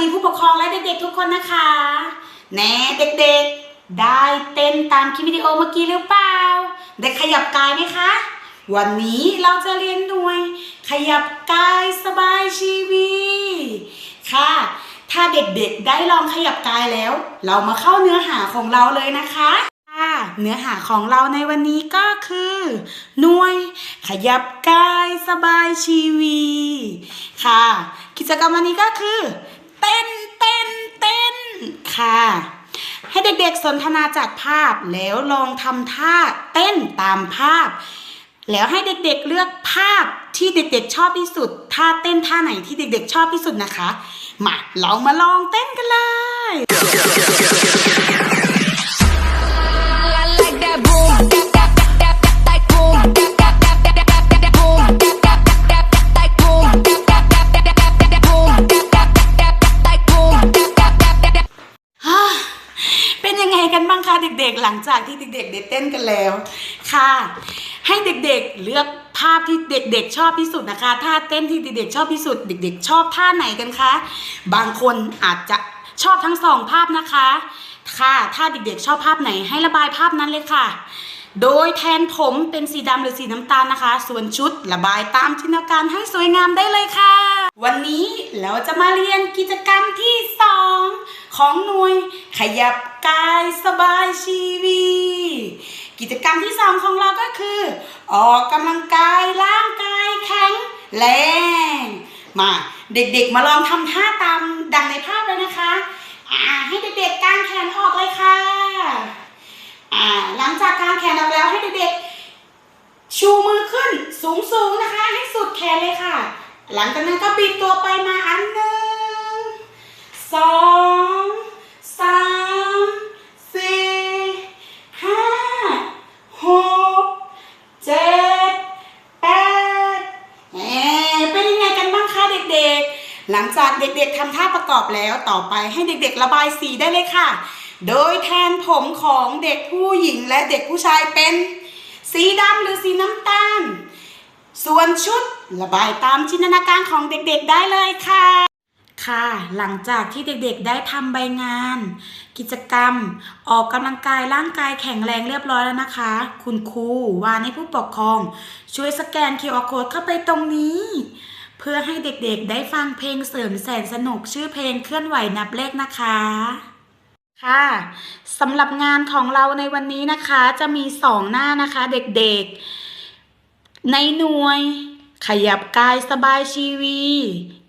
ดีผู้ปกครองและเด็กๆทุกคนนะคะ แน่เด็กๆ ได้เต้นตามคลิปวิดีโอเมื่อกี้หรือเปล่า ได้ขยับกายไหมคะ วันนี้เราจะเรียนหน่วย ขยับกายสบายชีวิตค่ะ ถ้าเด็กๆได้ลองขยับกายแล้ว เรามาเข้าเนื้อหาของเราเลยนะคะค่ะเนื้อหาของเราในวันนี้ก็คือ หน่วย ขยับกายสบายชีวิตค่ะ กิจกรรมวันนี้ก็คือ ต้นเต้นเต้นค่ะ ให้เด็กๆสนทนาจากภาพแล้วลองทำท่าเต้นตามภาพ แล้วให้เด็กๆเลือกภาพที่เด็กๆชอบที่สุดท่าเต้นท่าไหนที่เด็กๆชอบที่สุดนะคะ มาเรามาลองเต้นกันเลย เด็กๆ หลังจากที่เด็กๆ ได้เต้นกันแล้วค่ะ ให้เด็กๆเลือกภาพที่เด็กๆ ชอบที่สุดนะคะท่าเต้นที่เด็กๆ ชอบที่สุด เด็ก ๆ ชอบท่าไหนกันคะบางคนอาจจะชอบทั้งสองภาพนะคะ ค่ะ ถ้าเด็กๆ ชอบภาพไหนให้ระบายภาพนั้นเลยค่ะ โดยแทนผมเป็นสีดำหรือสีน้ำตาลนะคะ ส่วนชุดระบายตามจินตนาการให้สวยงามได้เลยค่ะ วันนี้เราจะมาเรียนกิจกรรมที่สอง ของหน่วย ขยับกายสบายชีวิตกิจกรรมที่สองของเราก็คือ ออกกำลังกายร่างกายแข็งแรงมาเด็กๆมาลองทำท่าตามดังในภาพเลยนะคะอ่าให้เด็กๆกางแขนออกเลยค่ะอ่าหลังจากกางแขนออกแล้วให้เด็กๆชูมือขึ้นสูงสูงๆนะคะ ให้สุดแขนเลยค่ะ หลังจากนั้นก็บิดตัวไปมาอันหนึ่งสองสามสี่ห้าหกเจ็ดแปดเอ๊ะเป็นยังไงกันบ้างคะเด็กๆ ห ลังจากเด็กๆทำท่าประกอบแล้วต่อไปให้เด็กๆระบายสีได้เลยค่ะ โดยแทนผมของเด็กผู้หญิงและเด็กผู้ชายเป็น สีดำหรือสีน้ำตาล ส่วนชุดระบายตามจินตนาการของเด็กๆได้เลยค่ะ ค่ะ หลังจากที่เด็กๆได้ทำใบงาน กิจกรรม ออกกำลังกายร่างกายแข็งแรงเรียบร้อยแล้วนะคะ คุณครูวานให้ผู้ปกครอง ช่วยสแกน QR code เข้าไปตรงนี้ เพื่อให้เด็กๆได้ฟังเพลงเสริมแสนสนุกชื่อเพลงเคลื่อนไหวนับเลขนะคะ ค่ะสำหรับงานของเราในวันนี้นะคะจะมีสองหน้านะคะเด็กๆ ในหน่วย ขยับกายสบายชีวี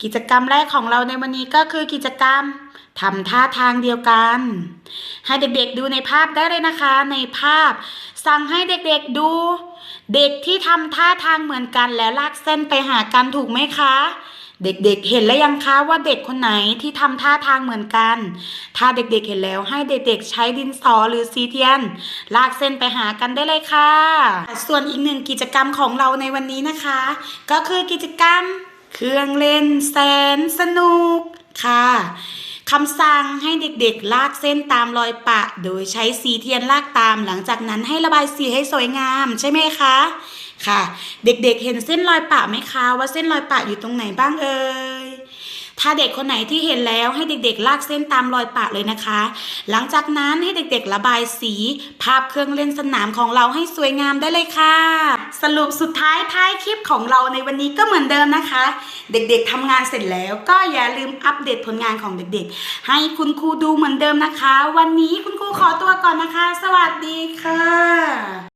กิจกรรมแรกของเราในวันนี้ก็คือกิจกรรม ทำท่าทางเดียวกัน ให้เด็กๆดูในภาพได้เลยนะคะ ในภาพ สั่งให้เด็กๆดู เด็กที่ทำท่าทางเหมือนกันแล้วลากเส้นไปหากันถูกไหมคะ เด็กๆเห็นแล้วยังคะว่าเด็กคนไหนที่ทำท่าทางเหมือนกัน ถ้าเด็กๆเห็นแล้วให้เด็กๆใช้ดินสอหรือสีเทียน ลากเส้นไปหากันได้เลยค่ะ ส่วนอีกหนึ่งกิจกรรมของเราในวันนี้นะคะ ก็คือกิจกรรม เครื่องเล่นแสนสนุกค่ะ คำสั่งให้เด็กๆ ลากเส้นตามรอยปะ โดยใช้สีเทียนลากตาม หลังจากนั้นให้ระบายสีให้สวยงาม ใช่ไหมคะ ค่ะ เด็กๆ เห็นเส้นรอยปะไหมคะ ว่าเส้นรอยปะอยู่ตรงไหนบ้างเอ่ย ถ้าเด็กคนไหนที่เห็นแล้วให้เด็กๆ ลากเส้นตามรอยปะเลยนะคะ หลังจากนั้นให้เด็กๆ ระบายสี ภาพเครื่องเล่นสนามของเราให้สวยงามได้เลยค่ะ สรุปสุดท้ายท้ายคลิปของเราในวันนี้ก็เหมือนเดิมนะคะ เด็กๆทำงานเสร็จแล้วก็อย่าลืมอัปเดตผลงานของเด็กๆ ให้คุณครูดูเหมือนเดิมนะคะ วันนี้คุณครูขอตัวก่อนนะคะ สวัสดีค่ะ